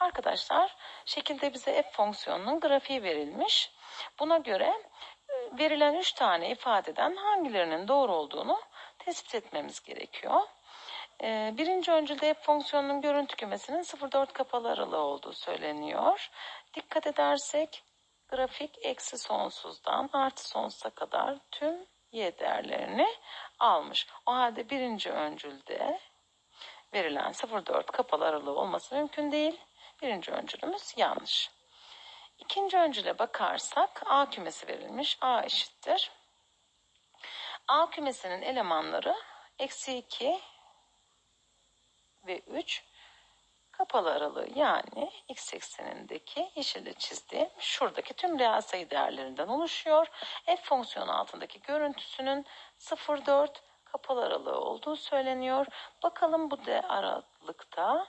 Arkadaşlar şekilde bize f fonksiyonunun grafiği verilmiş. Buna göre e, verilen 3 tane ifadeden hangilerinin doğru olduğunu tespit etmemiz gerekiyor. E, birinci öncülde f fonksiyonunun görüntü kümesinin 0-4 kapalı aralığı olduğu söyleniyor. Dikkat edersek grafik eksi sonsuzdan artı sonsuza kadar tüm y değerlerini almış. O halde birinci öncülde verilen 0-4 kapalı aralığı olması mümkün değil. Birinci öncülümüz yanlış. İkinci öncüle bakarsak A kümesi verilmiş. A eşittir. A kümesinin elemanları eksi 2 ve 3 kapalı aralığı yani x eksenindeki yeşille çizdiğim şuradaki tüm reel sayı değerlerinden oluşuyor. F fonksiyonu altındaki görüntüsünün 0,4 kapalı aralığı olduğu söyleniyor. Bakalım bu de aralıkta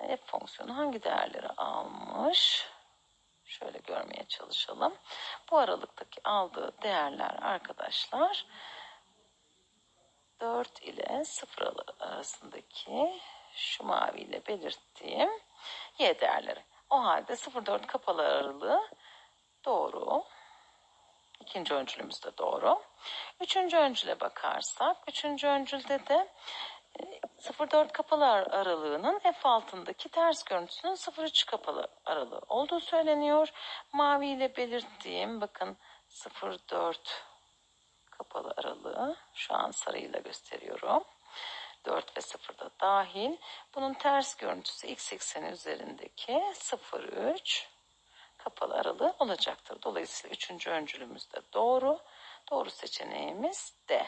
f fonksiyonu hangi değerleri almış? Şöyle görmeye çalışalım. Bu aralıktaki aldığı değerler arkadaşlar 4 ile 0 arasındaki şu maviyle belirttiğim y değerleri. O halde 0,4 kapalı aralığı doğru. İkinci öncülümüz de doğru. Üçüncü öncüle bakarsak, üçüncü öncülde de 0,4 kapalı aralığının f altındaki ters görüntüsünün 0,3 kapalı aralığı olduğu söyleniyor. Mavi ile belirttiğim bakın 0,4 kapalı aralığı şu an sarıyla gösteriyorum. 4 ve 0 da dahil. Bunun ters görüntüsü x ekseni üzerindeki 0,3 kapalı aralığı olacaktır. Dolayısıyla üçüncü öncülümüz de doğru. Doğru seçeneğimiz D.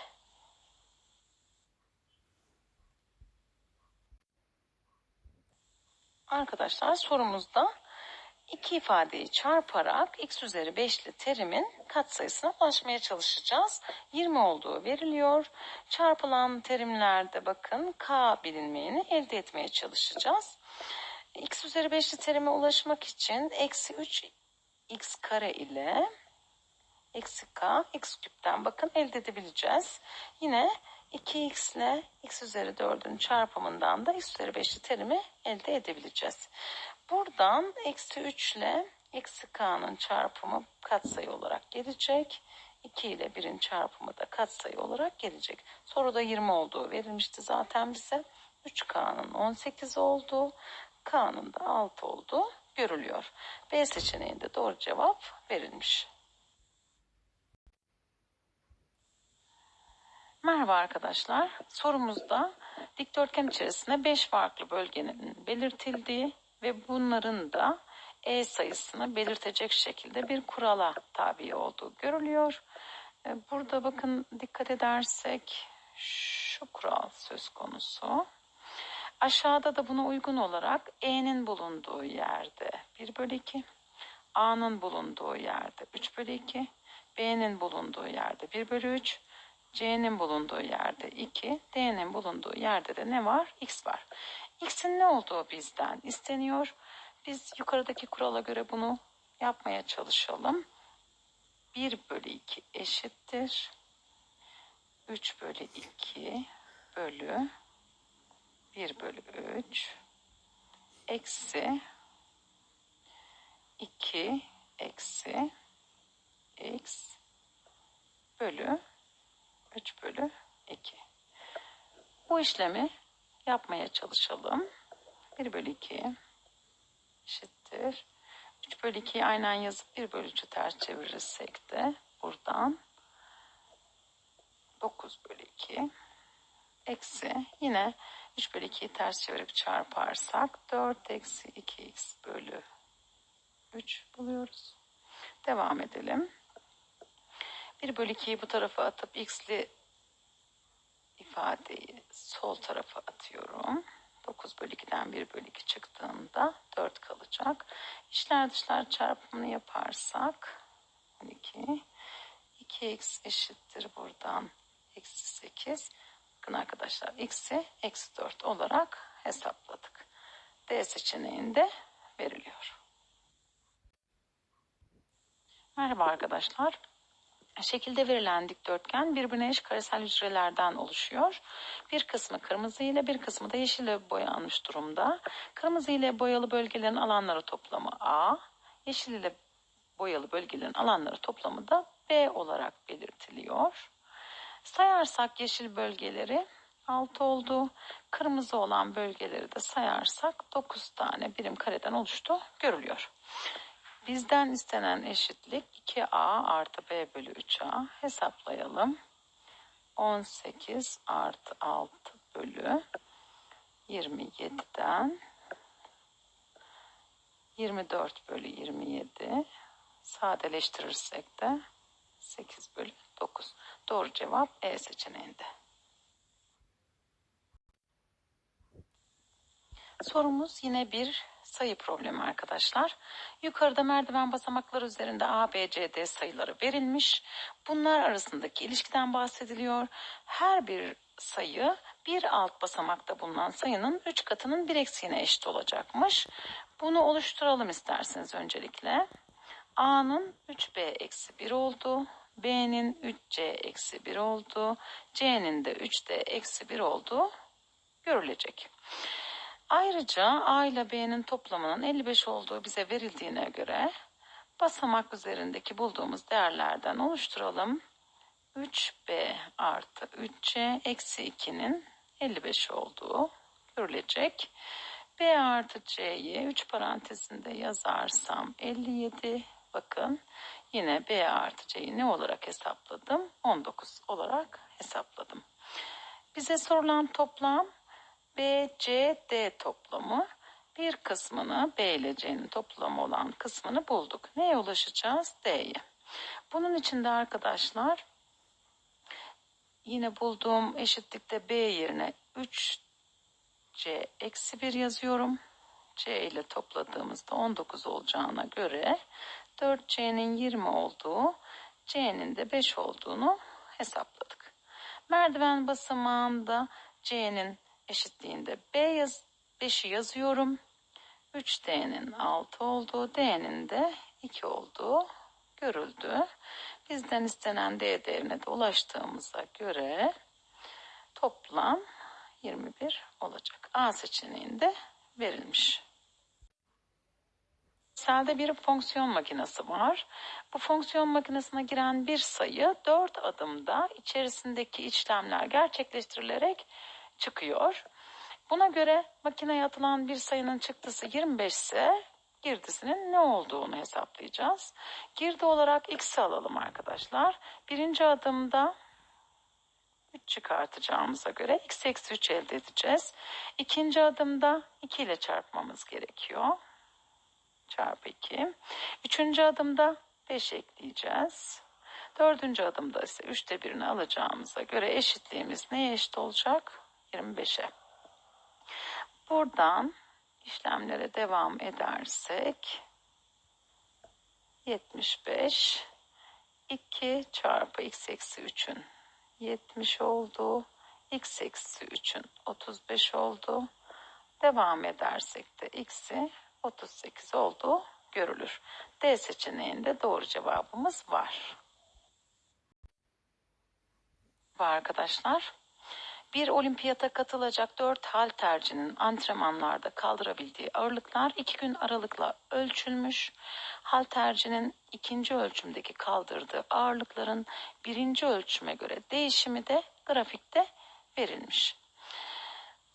Arkadaşlar sorumuzda iki ifadeyi çarparak x üzeri 5'li terimin katsayısına ulaşmaya çalışacağız. 20 olduğu veriliyor. Çarpılan terimlerde bakın k bilinmeyeni elde etmeye çalışacağız. x üzeri 5'li terime ulaşmak için eksi 3 x kare ile eksi k x küpten bakın elde edebileceğiz. Yine 2x ile x üzeri 4'ün çarpımından da x üzeri 5'li terimi elde edebileceğiz. Buradan eksi 3 ile eksi k'nın çarpımı katsayı olarak gelecek. 2 ile 1'in çarpımı da katsayı olarak gelecek. Soruda 20 olduğu verilmişti zaten bize. 3k'nın 18 olduğu, k'nın da 6 olduğu görülüyor. B seçeneğinde doğru cevap verilmiş. Merhaba arkadaşlar. Sorumuzda dikdörtgen içerisinde 5 farklı bölgenin belirtildiği ve bunların da E sayısını belirtecek şekilde bir kurala tabi olduğu görülüyor. E, burada bakın dikkat edersek şu kural söz konusu. Aşağıda da buna uygun olarak E'nin bulunduğu yerde 1 bölü 2, A'nın bulunduğu yerde 3 bölü 2, B'nin bulunduğu yerde 1 bölü 3, C'nin bulunduğu yerde 2, D'nin bulunduğu yerde de ne var? X var. X'in ne olduğu bizden isteniyor. Biz yukarıdaki kurala göre bunu yapmaya çalışalım. 1 bölü 2 eşittir. 3 bölü 2 bölü 1 bölü 3 eksi 2 eksi x bölü 3 bölü 2. Bu işlemi yapmaya çalışalım. 1 bölü 2 eşittir. 3 bölü 2'yi aynen yazıp 1 bölü 3'ü ters çevirirsek de buradan 9 bölü 2 eksi yine 3 bölü 2'yi ters çevirip çarparsak 4 eksi 2x bölü 3 buluyoruz. Devam edelim. 1 bölü 2'yi bu tarafa atıp x'li ifadeyi sol tarafa atıyorum. 9 bölü 2'den 1 bölü 2 çıktığında 4 kalacak. İşler dışlar çarpımını yaparsak 12 2x eşittir buradan eksi 8. Bakın arkadaşlar x'i eksi 4 olarak hesapladık. D seçeneğinde veriliyor. Merhaba arkadaşlar. Şekilde verilen dikdörtgen birbirine eş karesel hücrelerden oluşuyor. Bir kısmı kırmızı ile bir kısmı da yeşil ile boyanmış durumda. Kırmızı ile boyalı bölgelerin alanları toplamı A, yeşil ile boyalı bölgelerin alanları toplamı da B olarak belirtiliyor. Sayarsak yeşil bölgeleri 6 oldu. Kırmızı olan bölgeleri de sayarsak 9 tane birim kareden oluştu görülüyor. Bizden istenen eşitlik 2a artı b bölü 3a hesaplayalım. 18 artı 6 bölü 27'den 24 bölü 27 sadeleştirirsek de 8 bölü 9. Doğru cevap E seçeneğinde. Sorumuz yine bir sayı problemi arkadaşlar. Yukarıda merdiven basamakları üzerinde A, B, C, D sayıları verilmiş. Bunlar arasındaki ilişkiden bahsediliyor. Her bir sayı bir alt basamakta bulunan sayının 3 katının bir eksiğine eşit olacakmış. Bunu oluşturalım isterseniz öncelikle. A'nın 3B eksi 1 oldu. B'nin 3C eksi 1 oldu. C'nin de 3D eksi 1 olduğu görülecek. Ayrıca A ile B'nin toplamının 55 olduğu bize verildiğine göre basamak üzerindeki bulduğumuz değerlerden oluşturalım. 3B artı 3C eksi 2'nin 55 olduğu görülecek. B artı C'yi 3 parantezinde yazarsam 57 bakın yine B artı C'yi ne olarak hesapladım? 19 olarak hesapladım. Bize sorulan toplam B, C, D toplamı bir kısmını B ile C'nin toplamı olan kısmını bulduk. Neye ulaşacağız? D'ye. Bunun için de arkadaşlar yine bulduğum eşitlikte B yerine 3C eksi 1 yazıyorum. C ile topladığımızda 19 olacağına göre 4C'nin 20 olduğu, C'nin de 5 olduğunu hesapladık. Merdiven basamağında C'nin eşitliğinde B yaz, 5'i yazıyorum. 3D'nin 6 olduğu, D'nin de 2 olduğu görüldü. Bizden istenen D değerine de ulaştığımıza göre toplam 21 olacak. A seçeneğinde verilmiş. Excel'de bir fonksiyon makinesi var. Bu fonksiyon makinesine giren bir sayı 4 adımda içerisindeki işlemler gerçekleştirilerek çıkıyor. Buna göre makineye atılan bir sayının çıktısı 25 ise girdisinin ne olduğunu hesaplayacağız. Girdi olarak x'i alalım arkadaşlar. Birinci adımda 3 çıkartacağımıza göre x eksi 3 elde edeceğiz. İkinci adımda 2 ile çarpmamız gerekiyor. Çarpı 2. Üçüncü adımda 5 ekleyeceğiz. Dördüncü adımda ise 3'te birini alacağımıza göre eşitliğimiz neye eşit olacak? 25'e. Buradan işlemlere devam edersek 75 2 çarpı x eksi 3'ün 70 oldu. x eksi 3'ün 35 oldu. Devam edersek de x'i 38 olduğu görülür. D seçeneğinde doğru cevabımız var. Var arkadaşlar. Bir olimpiyata katılacak dört haltercinin antrenmanlarda kaldırabildiği ağırlıklar iki gün aralıkla ölçülmüş. Haltercinin ikinci ölçümdeki kaldırdığı ağırlıkların birinci ölçüme göre değişimi de grafikte verilmiş.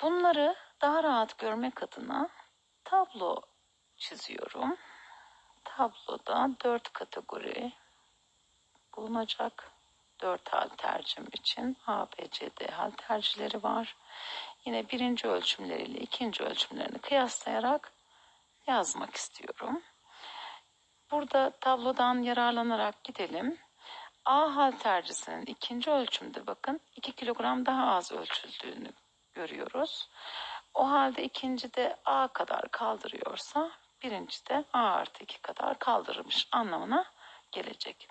Bunları daha rahat görmek adına tablo çiziyorum. Tabloda dört kategori bulunacak. 4 haltercim için A, B, C, D haltercileri var. Yine birinci ölçümleriyle ikinci ölçümlerini kıyaslayarak yazmak istiyorum. Burada tablodan yararlanarak gidelim. A haltercisinin ikinci ölçümde bakın 2 kilogram daha az ölçüldüğünü görüyoruz. O halde ikinci de A kadar kaldırıyorsa birinci de A artı 2 kadar kaldırmış anlamına gelecek.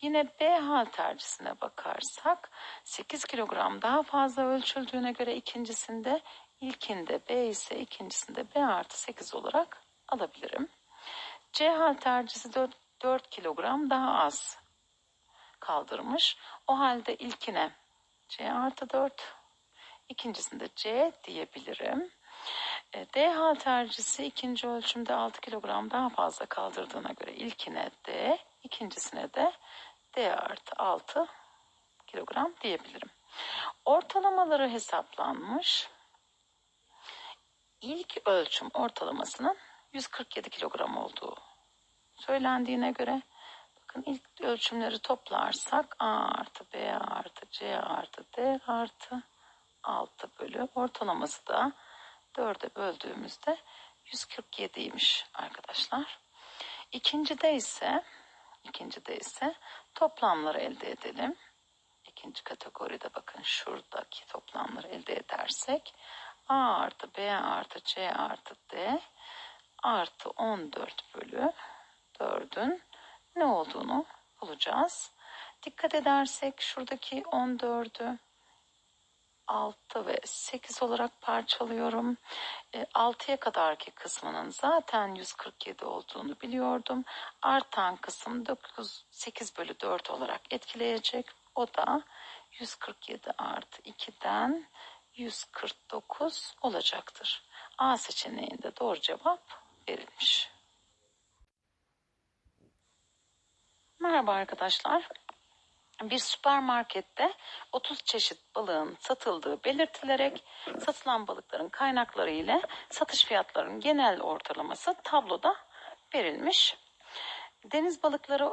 Yine B haltercisine bakarsak 8 kilogram daha fazla ölçüldüğüne göre ikincisinde ilkinde B ise ikincisinde B artı 8 olarak alabilirim. C haltercisi 4, 4 kilogram daha az kaldırmış. O halde ilkine C artı 4, ikincisinde C diyebilirim. E, D haltercisi ikinci ölçümde 6 kilogram daha fazla kaldırdığına göre ilkine D, ikincisine de D artı 6 kilogram diyebilirim. Ortalamaları hesaplanmış. İlk ölçüm ortalamasının 147 kilogram olduğu söylendiğine göre bakın ilk ölçümleri toplarsak A artı B artı C artı D artı 6 bölü ortalaması da 4'e böldüğümüzde 147'ymiş arkadaşlar. İkincide ise ikincide ise toplamları elde edelim. İkinci kategoride bakın şuradaki toplamları elde edersek A artı B artı C artı D artı 14 bölü 4'ün ne olduğunu bulacağız. Dikkat edersek şuradaki 14'ü 6 ve 8 olarak parçalıyorum. E, 6'ya kadarki kısmının zaten 147 olduğunu biliyordum. Artan kısım 9, 8 bölü 4 olarak etkileyecek. O da 147 artı 2'den 149 olacaktır. A seçeneğinde doğru cevap verilmiş. Merhaba arkadaşlar. Bir süpermarkette 30 çeşit balığın satıldığı belirtilerek satılan balıkların kaynakları ile satış fiyatlarının genel ortalaması tabloda verilmiş. Deniz balıkları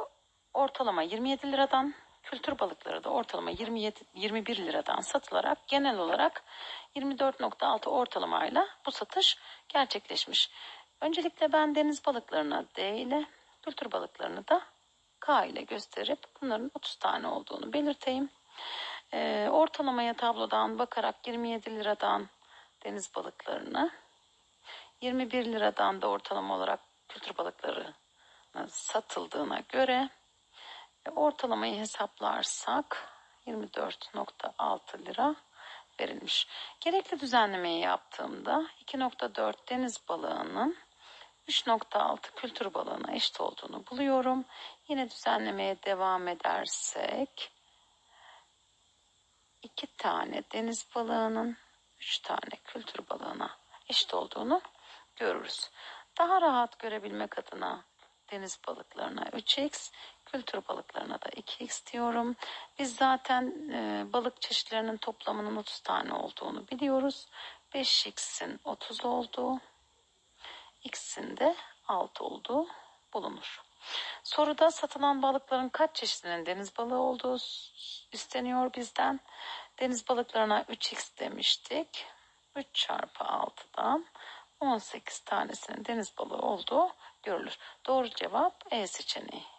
ortalama 27 liradan, kültür balıkları da ortalama 27 21 liradan satılarak genel olarak 24.6 ortalamayla bu satış gerçekleşmiş. Öncelikle ben deniz balıklarına D ile, kültür balıklarını da K ile gösterip bunların 30 tane olduğunu belirteyim. Ee, ortalamaya tablodan bakarak 27 liradan deniz balıklarını, 21 liradan da ortalama olarak kültür balıkları satıldığına göre e, ortalamayı hesaplarsak 24.6 lira verilmiş. Gerekli düzenlemeyi yaptığımda 2.4 deniz balığının 3.6 kültür balığına eşit olduğunu buluyorum. Yine düzenlemeye devam edersek 2 tane deniz balığının 3 tane kültür balığına eşit olduğunu görürüz. Daha rahat görebilmek adına deniz balıklarına 3x, kültür balıklarına da 2x diyorum. Biz zaten e, balık çeşitlerinin toplamının 30 tane olduğunu biliyoruz. 5x'in 30 olduğu, x'in de 6 olduğu bulunur. Soruda satılan balıkların kaç çeşidinin deniz balığı olduğu isteniyor bizden. Deniz balıklarına 3x demiştik. 3 çarpı 6'dan 18 tanesinin deniz balığı olduğu görülür. Doğru cevap E seçeneği.